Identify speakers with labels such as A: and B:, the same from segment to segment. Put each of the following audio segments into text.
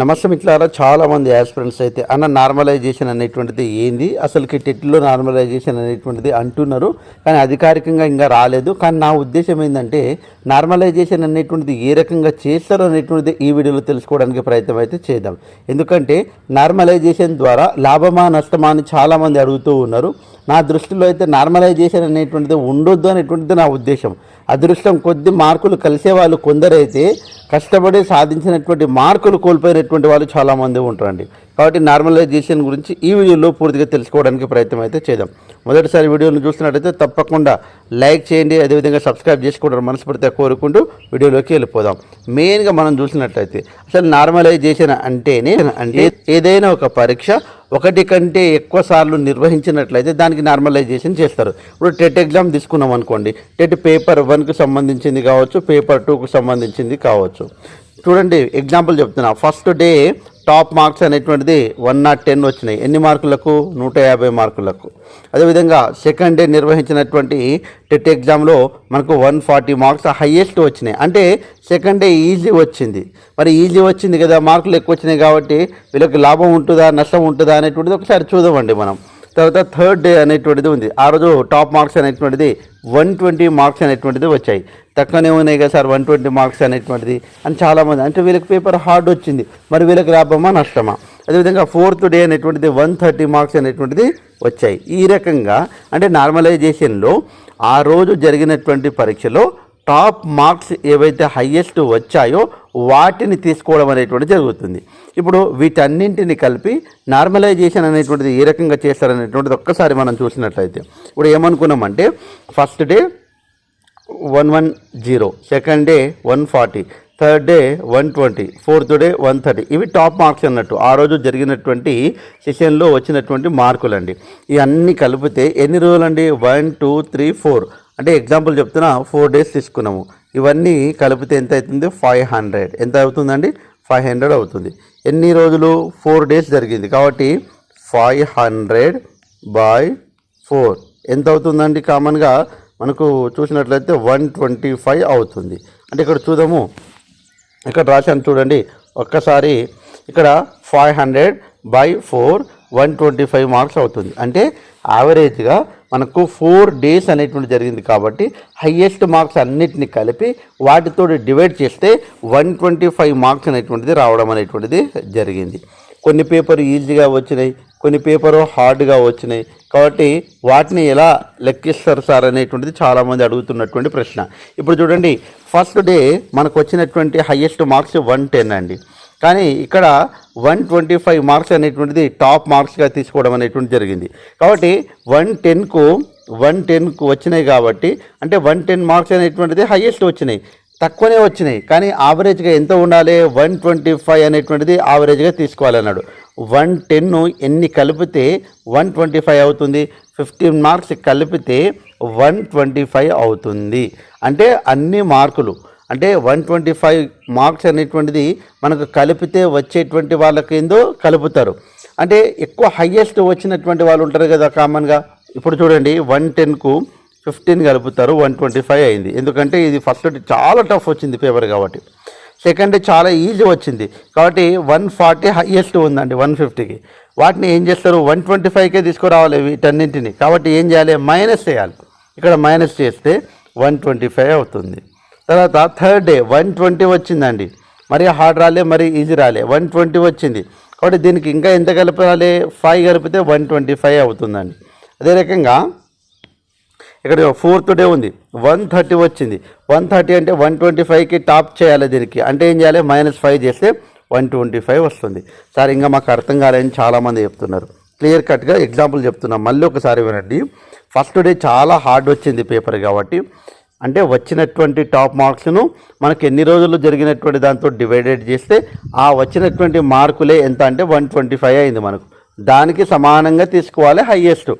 A: నమస్తే మిత్రులారా చాలా మంది యాస్పిరెంట్స్ అయితే అన్న నార్మలైజేషన్ అనేటువంటిది ఏంది? అసలుకి టెట్లో నార్మలైజేషన్ అనేటువంటిది అంటున్నారు. కానీ అధికారికంగా ఇంకా రాలేదు. కానీ నా ఉద్దేశం ఏంటంటే నార్మలైజేషన్ అనేటువంటిది ఏ రకంగా చేస్తారో అనేటువంటిది ఈ వీడియోలో తెలుసుకోవడానికి ప్రయత్నం అయితే చేద్దాం. ఎందుకంటే నార్మలైజేషన్ ద్వారా లాభమా నష్టమా అని చాలామంది అడుగుతూ ఉన్నారు. నా దృష్టిలో అయితే నార్మలైజేషన్ అనేటువంటిది ఉండొద్దు అనేటువంటిది నా ఉద్దేశం. అదృష్టం కొద్ది మార్కులు కలిసే వాళ్ళు కొందరైతే కష్టపడి సాధించినటువంటి మార్కులు కోల్పోయినటువంటి వాళ్ళు చాలామంది ఉంటారండి. కాబట్టి నార్మలైజేషన్ గురించి ఈ వీడియోలో పూర్తిగా తెలుసుకోవడానికి ప్రయత్నం అయితే చేద్దాం. మొదటిసారి వీడియోను చూస్తున్నట్టయితే తప్పకుండా లైక్ చేయండి అదేవిధంగా సబ్స్క్రైబ్ చేసుకోవడం మనస్ఫూర్తిగా కోరుకుంటూ వీడియోలోకి వెళ్ళిపోదాం. మెయిన్గా మనం చూసినట్లయితే అసలు నార్మలైజేషన్ అంటేనే అంటే ఏదైనా ఒక పరీక్ష ఒకటి కంటే ఎక్కువ సార్లు నిర్వహించినట్లయితే దానికి నార్మలైజేషన్ చేస్తారు. ఇప్పుడు టెట్ ఎగ్జామ్ తీసుకున్నాం అనుకోండి టెట్ పేపర్ వన్కి సంబంధించింది కావచ్చు పేపర్ టూకు సంబంధించింది కావచ్చు. చూడండి ఎగ్జాంపుల్ చెప్తున్నా. ఫస్ట్ డే టాప్ మార్క్స్ అనేటువంటిది వన్ నాట్ టెన్ వచ్చినాయి. ఎన్ని మార్కులకు? నూట యాభై మార్కులకు. అదేవిధంగా సెకండ్ డే నిర్వహించినటువంటి టెట్ ఎగ్జామ్లో మనకు వన్ ఫార్టీ మార్క్స్ హయ్యెస్ట్ వచ్చినాయి. అంటే సెకండ్ డే ఈజీ వచ్చింది. మరి ఈజీ వచ్చింది కదా మార్కులు ఎక్కువ వచ్చినాయి కాబట్టి వీళ్ళకి లాభం ఉంటుందా నష్టం ఉంటుందా అనేటువంటిది ఒకసారి చూద్దామండి మనం. తర్వాత థర్డ్ డే అనేటువంటిది ఉంది. ఆ రోజు టాప్ మార్క్స్ అనేటువంటిది వన్ ట్వంటీ మార్క్స్ అనేటువంటిది వచ్చాయి. తక్కువనే ఉన్నాయి కదా సార్ వన్ ట్వంటీ మార్క్స్ అనేటువంటిది అని చాలామంది అంటే వీళ్ళకి పేపర్ హార్డ్ వచ్చింది. మరి వీళ్ళకి లాభమా నష్టమా? అదేవిధంగా ఫోర్త్ డే అనేటువంటిది వన్ థర్టీ మార్క్స్ అనేటువంటిది వచ్చాయి. ఈ రకంగా అంటే నార్మలైజేషన్లో ఆ రోజు జరిగినటువంటి పరీక్షలో టాప్ మార్క్స్ ఏవైతే హయ్యెస్ట్ వచ్చాయో వాటిని తీసుకోవడం అనేటువంటి జరుగుతుంది. ఇప్పుడు వీటన్నింటిని కలిపి నార్మలైజేషన్ అనేటువంటిది ఏ రకంగా చేస్తారనేటువంటిది ఒక్కసారి మనం చూసినట్లయితే. ఇప్పుడు ఏమనుకున్నామంటే first day one one zero second day one forty third day one twenty fourth day one thirty ఇవి టాప్ మార్క్స్ అన్నట్టు. ఆ రోజు జరిగినటువంటి సెషన్లో వచ్చినటువంటి మార్కులు అండి ఇవన్నీ కలిపితే ఎన్ని రోజులు అండి వన్ టూ త్రీ ఫోర్. అంటే ఎగ్జాంపుల్ చెప్తున్నా ఫోర్ డేస్ తీసుకున్నాము. ఇవన్నీ కలిపితే ఎంత అవుతుంది ఫైవ్ హండ్రెడ్. ఎంత అవుతుందండి? ఫైవ్ హండ్రెడ్ అవుతుంది. ఎన్ని రోజులు? ఫోర్ డేస్ జరిగింది. కాబట్టి ఫైవ్ హండ్రెడ్ బై ఫోర్. ఎంత అవుతుందండి? కామన్గా మనకు చూసినట్లయితే వన్ ట్వంటీ ఫైవ్ అవుతుంది. అంటే ఇక్కడ చూద్దాము. ఇక్కడ రాశాను చూడండి. ఒక్కసారి ఇక్కడ five hundred by four one twenty five marks అవుతుంది. అంటే యావరేజ్గా మనకు ఫోర్ డేస్ అనేటువంటి జరిగింది కాబట్టి హయ్యెస్ట్ మార్క్స్ అన్నిటిని కలిపి వాటితో డివైడ్ చేస్తే వన్ ట్వంటీ ఫైవ్ మార్క్స్ అనేటువంటిది రావడం అనేటువంటిది జరిగింది. కొన్ని పేపర్ ఈజీగా వచ్చినాయి కొన్ని పేపరు హార్డ్గా వచ్చినాయి. కాబట్టి వాటిని ఎలా లెక్కిస్తారు సార్ అనేటువంటిది చాలామంది అడుగుతున్నటువంటి ప్రశ్న. ఇప్పుడు చూడండి ఫస్ట్ డే మనకు వచ్చినటువంటి హయ్యెస్ట్ మార్క్స్ వన్ టెన్ అండి. కానీ ఇక్కడ వన్ ట్వంటీ ఫైవ్ మార్క్స్ అనేటువంటిది టాప్ మార్క్స్గా తీసుకోవడం అనేటువంటి జరిగింది. కాబట్టి వన్ టెన్కు వన్ టెన్కు వచ్చినాయి కాబట్టి అంటే వన్ టెన్ మార్క్స్ అనేటువంటిది హయ్యెస్ట్ వచ్చినాయి. తక్కువనే వచ్చినాయి. కానీ ఆవరేజ్గా ఎంత ఉండాలి? వన్ ట్వంటీ ఫైవ్ అనేటువంటిది ఆవరేజ్గా తీసుకోవాలన్నాడు. వన్ టెన్ ఎన్ని కలిపితే వన్ ట్వంటీ ఫైవ్ అవుతుంది? ఫిఫ్టీన్ మార్క్స్ కలిపితే వన్ ట్వంటీ ఫైవ్ అవుతుంది. అంటే అన్ని మార్కులు. అంటే వన్ ట్వంటీ ఫైవ్ మార్క్స్ అనేటువంటిది మనకు కలిపితే వచ్చేటువంటి వాళ్ళకి ఏందో కలుపుతారు. అంటే ఎక్కువ హయ్యెస్ట్ వచ్చినటువంటి వాళ్ళు ఉంటారు కదా కామన్గా ఇప్పుడు చూడండి వన్ టెన్కు ఫిఫ్టీన్ కలుపుతారు వన్ ట్వంటీ ఫైవ్ అయింది. ఎందుకంటే ఇది ఫస్ట్ చాలా టఫ్ వచ్చింది పేపర్ కాబట్టి. సెకండ్ చాలా ఈజీ వచ్చింది. కాబట్టి వన్ ఫార్టీ హయ్యెస్ట్ ఉందండి వన్ ఫిఫ్టీకి. వాటిని ఏం చేస్తారు? వన్ ట్వంటీ ఫైవ్కే తీసుకురావాలి వీటన్నింటిని కాబట్టి ఏం చేయాలి? మైనస్ చేయాలి. ఇక్కడ మైనస్ చేస్తే వన్ ట్వంటీ ఫైవ్ అవుతుంది. తర్వాత థర్డ్ డే వన్ ట్వంటీ వచ్చిందండి. మరి హార్డ్ రాలే మరి ఈజీ రాలే. వన్ ట్వంటీ వచ్చింది. కాబట్టి దీనికి ఇంకా ఎంత కలపాలి ఫైవ్ కలిపితే వన్ ట్వంటీ ఫైవ్ అవుతుందండి. అదే రకంగా ఇక్కడ ఫోర్త్ డే ఉంది. వన్ థర్టీ వచ్చింది. వన్ థర్టీ అంటే వన్ ట్వంటీ ఫైవ్కి టాప్ చేయాలి దీనికి. అంటే ఏం చేయాలి? మైనస్ ఫైవ్ చేస్తే వన్ ట్వంటీ ఫైవ్ వస్తుంది. సార్ ఇంకా మాకు అర్థం కాలేదని చాలామంది చెప్తున్నారు. క్లియర్ కట్గా ఎగ్జాంపుల్ చెప్తున్నాం. మళ్ళీ ఒకసారి వినండి. ఫస్ట్ డే చాలా హార్డ్ వచ్చింది పేపర్ కాబట్టి. అంటే వచ్చినటువంటి టాప్ మార్క్స్ను మనకి ఎన్ని రోజులు జరిగినటువంటి దాంతో డివైడెడ్ చేస్తే ఆ వచ్చినటువంటి మార్కులే ఎంత అంటే వన్ ట్వంటీ ఫైవ్ అయింది మనకు. దానికి సమానంగా తీసుకోవాలి హయ్యెస్ట్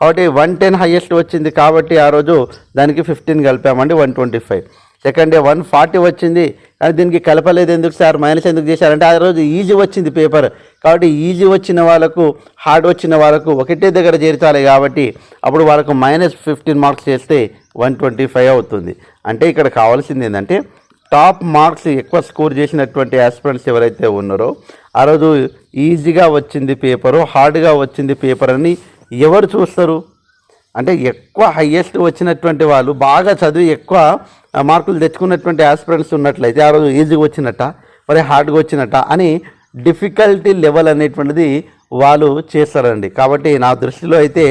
A: కాబట్టి వన్ టెన్ హయ్యెస్ట్ వచ్చింది కాబట్టి ఆ రోజు దానికి fifteen కలిపామండి one twenty five. Second day one forty వచ్చింది. కానీ దీనికి కలపలేదు ఎందుకు సార్? మైనస్ ఎందుకు చేశారంటే ఆ రోజు ఈజీ వచ్చింది పేపర్. కాబట్టి ఈజీ వచ్చిన వాళ్ళకు హార్డ్ వచ్చిన వాళ్ళకు ఒకటే దగ్గర చేర్చాలి కాబట్టి అప్పుడు వాళ్ళకు మైనస్ ఫిఫ్టీన్ మార్క్స్ చేస్తే వన్ ట్వంటీ ఫైవ్ అవుతుంది. అంటే ఇక్కడ కావాల్సింది ఏంటంటే టాప్ మార్క్స్ ఎక్కువ స్కోర్ చేసినటువంటి ఆస్పిరెంట్స్ ఎవరైతే ఉన్నారో ఆ రోజు ఈజీగా వచ్చింది పేపరు హార్డ్గా వచ్చింది పేపర్ అని ఎవరు చూస్తారు? అంటే ఎక్కువ హయ్యెస్ట్ వచ్చినటువంటి వాళ్ళు బాగా చదివి ఎక్కువ ఆ, మార్కులు తెచ్చుకున్నటువంటి ఆస్పిరెంట్స్ ఉన్నట్లయితే ఆ రోజు ఈజీగా వచ్చినట్ట? మరి హార్డ్గా వచ్చినట్ట? అని డిఫికల్టీ లెవెల్ అనేటువంటిది వాళ్ళు చేస్తారండి. కాబట్టి నా దృష్టిలో అయితే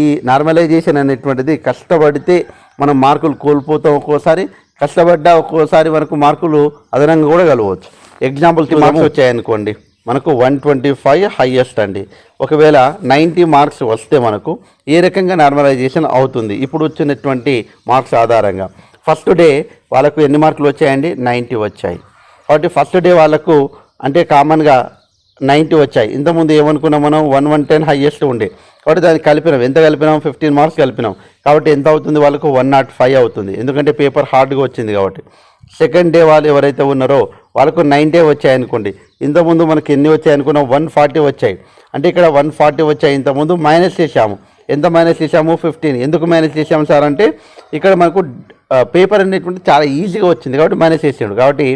A: ఈ నార్మలైజేషన్ అనేటువంటిది కష్టపడితే మనం మార్కులు కోల్పోతాం ఒక్కోసారి కష్టపడ్డా ఒక్కోసారి మనకు మార్కులు అదనంగా కూడా కలవచ్చు. ఎగ్జాంపుల్కి మార్క్స్ వచ్చాయనుకోండి. మనకు వన్ ట్వంటీ ఫైవ్ హయ్యెస్ట్ అండి. ఒకవేళ నైంటీ మార్క్స్ వస్తే మనకు ఏ రకంగా నార్మలైజేషన్ అవుతుంది? ఇప్పుడు వచ్చినటువంటి మార్క్స్ ఆధారంగా. ఫస్ట్ డే వాళ్ళకు ఎన్ని మార్కులు వచ్చాయండి? నైంటీ వచ్చాయి. కాబట్టి ఫస్ట్ డే వాళ్ళకు అంటే కామన్గా నైంటీ వచ్చాయి. ఇంతకుముందు ఏమనుకున్నాం మనం? వన్ వన్ టెన్ హైయెస్ట్ ఉండే. కాబట్టి దాన్ని కలిపినాం. ఎంత కలిపినాం? Fifteen marks కలిపినాం. కాబట్టి ఎంత అవుతుంది వాళ్ళకు? వన్ నాట్ ఫైవ్ అవుతుంది. ఎందుకంటే పేపర్ హార్డ్గా వచ్చింది కాబట్టి. సెకండ్ డే వాళ్ళు ఎవరైతే ఉన్నారో వాళ్ళకు నైన్ డే వచ్చాయి అనుకోండి. ఇంతకుముందు మనకి ఎన్ని వచ్చాయి అనుకున్నాం? వన్ ఫార్టీ వచ్చాయి. అంటే ఇక్కడ వన్ ఫార్టీ వచ్చాయి ఇంతకుముందు మైనస్ చేశాము. ఎంత మైనస్ చేశాము? ఫిఫ్టీన్. ఎందుకు మైనస్ చేశాము సార్ అంటే ఇక్కడ మనకు పేపర్ అనేటువంటి చాలా ఈజీగా వచ్చింది కాబట్టి మైనస్ చేసాడు. కాబట్టి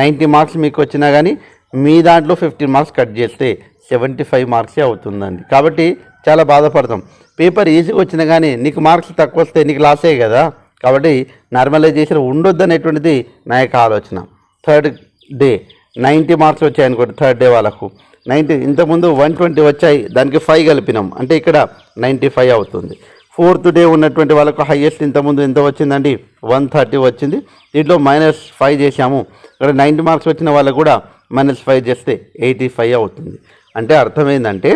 A: నైంటీ మార్క్స్ మీకు వచ్చినా కానీ మీ దాంట్లో ఫిఫ్టీన్ మార్క్స్ కట్ చేస్తే సెవెంటీ ఫైవ్ మార్క్సే అవుతుందండి. కాబట్టి చాలా బాధపడతాం. పేపర్ ఈజీగా వచ్చినా కానీ నీకు మార్క్స్ తక్కువ వస్తే నీకు లాసే కదా. కాబట్టి నార్మలైజేషన్ ఉండొద్దు అనేటువంటిది నా యొక్క ఆలోచన. థర్డ్ డే నైంటీ మార్క్స్ వచ్చాయనుకోండి థర్డ్ డే వాళ్ళకు. నైంటీ ఇంతకుముందు వన్ ట్వంటీ వచ్చాయి దానికి ఫైవ్ కలిపినాం. అంటే ఇక్కడ నైంటీ ఫైవ్ అవుతుంది. ఫోర్త్ డే ఉన్నటువంటి వాళ్ళకు హైయెస్ట్ ఇంతకుముందు ఎంత వచ్చిందండి? వన్ థర్టీ వచ్చింది. దీంట్లో మైనస్ ఫైవ్ చేశాము. ఇక్కడ నైంటీ మార్క్స్ వచ్చిన వాళ్ళకు కూడా మైనస్ ఫైవ్ చేస్తే ఎయిటీ ఫైవ్ అవుతుంది. అంటే అర్థమైందంటే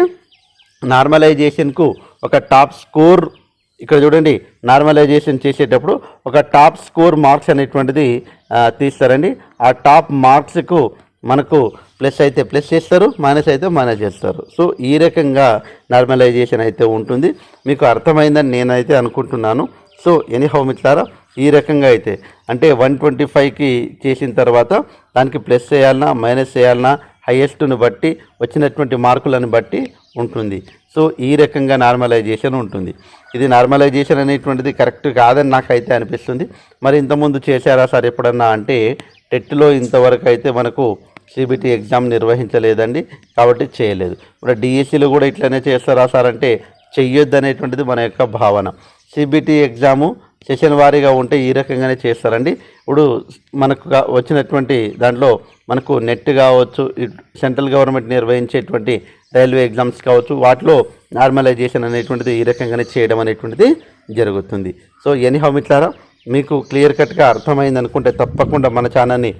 A: నార్మలైజేషన్కు ఒక టాప్ స్కోర్ ఇక్కడ చూడండి నార్మలైజేషన్ చేసేటప్పుడు ఒక టాప్ స్కోర్ మార్క్స్ అనేటువంటిది తీస్తారండి. ఆ టాప్ మార్క్స్కు మనకు ప్లస్ అయితే ప్లస్ చేస్తారు మైనస్ అయితే మైనస్ చేస్తారు. సో ఈ రకంగా నార్మలైజేషన్ అయితే ఉంటుంది. మీకు అర్థమైందని నేనైతే అనుకుంటున్నాను. సో ఎనీ హౌ మిత్రారా ఈ రకంగా అయితే. అంటే వన్ ట్వంటీ ఫైవ్కి చేసిన తర్వాత దానికి ప్లస్ చేయాలన్నా మైనస్ చేయాలన్నా హైయెస్ట్ను బట్టి వచ్చినటువంటి మార్కులను బట్టి ఉంటుంది. సో ఈ రకంగా నార్మలైజేషన్ ఉంటుంది. ఇది నార్మలైజేషన్ అనేటువంటిది కరెక్ట్ కాదని నాకైతే అనిపిస్తుంది. మరి ఇంతకుముందు చేశారా సార్ ఎప్పుడన్నా? అంటే టెట్లో ఇంతవరకు అయితే మనకు సిబిటి ఎగ్జామ్ నిర్వహించలేదండి. కాబట్టి చేయలేదు. ఇప్పుడు డిఎస్సిలో కూడా ఇట్లనే చేస్తారా సార్? అంటే చెయ్యొద్దు అనేటువంటిది మన యొక్క భావన. సిబిటి ఎగ్జాము సెషన్ వారీగా ఉంటే ఈ రకంగానే చేస్తారండి. ఇప్పుడు మనకు వచ్చినటువంటి దాంట్లో మనకు నెట్ కావచ్చు సెంట్రల్ గవర్నమెంట్ నిర్వహించేటువంటి రైల్వే ఎగ్జామ్స్ కావచ్చు వాటిలో నార్మలైజేషన్ అనేటువంటిది ఈ రకంగానే చేయడం అనేటువంటిది జరుగుతుంది. సో ఎనీహౌ మిట్లారా మీకు క్లియర్ కట్గా అర్థమైంది అనుకుంటే తప్పకుండా మన ఛానల్ని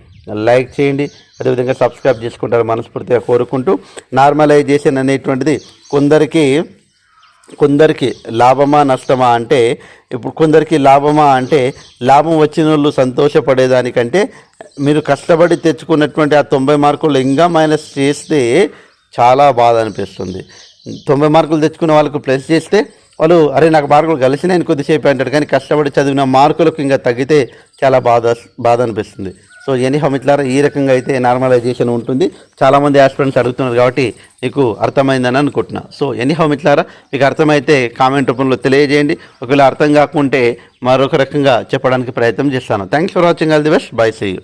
A: లైక్ చేయండి. అదేవిధంగా సబ్స్క్రైబ్ చేసుకుంటారు మనస్ఫూర్తిగా కోరుకుంటూ నార్మలైజేషన్ అనేటువంటిది కొందరికి కొందరికి లాభమా నష్టమా అంటే ఇప్పుడు కొందరికి లాభమా అంటే లాభం వచ్చిన వాళ్ళు సంతోషపడేదానికంటే మీరు కష్టపడి తెచ్చుకున్నటువంటి ఆ తొంభై మార్కులు ఇంకా మైనస్ చేస్తే చాలా బాధ అనిపిస్తుంది. తొంభై మార్కులు తెచ్చుకున్న వాళ్ళకు ప్లస్ చేస్తే వాళ్ళు అరే నాకు మార్కులు కలిసి నేను కొద్దిసేపు అంటాడు. కానీ కష్టపడి చదివిన మార్కులకు ఇంకా తగ్గితే చాలా బాధ బాధ అనిపిస్తుంది. సో ఎనీహౌ మిట్లారా ఈ రకంగా అయితే నార్మలైజేషన్ ఉంటుంది. చాలామంది ఆస్పిరెంట్స్ అడుగుతున్నారు కాబట్టి మీకు అర్థమైందని అనుకుంటున్నా. సో ఎనీహౌ మిట్లారా మీకు అర్థమైతే కామెంట్ రూపంలో తెలియజేయండి. ఒకవేళ అర్థం కాకుంటే మరొక రకంగా చెప్పడానికి ప్రయత్నం చేస్తాను. Thanks for watching all the best bye see you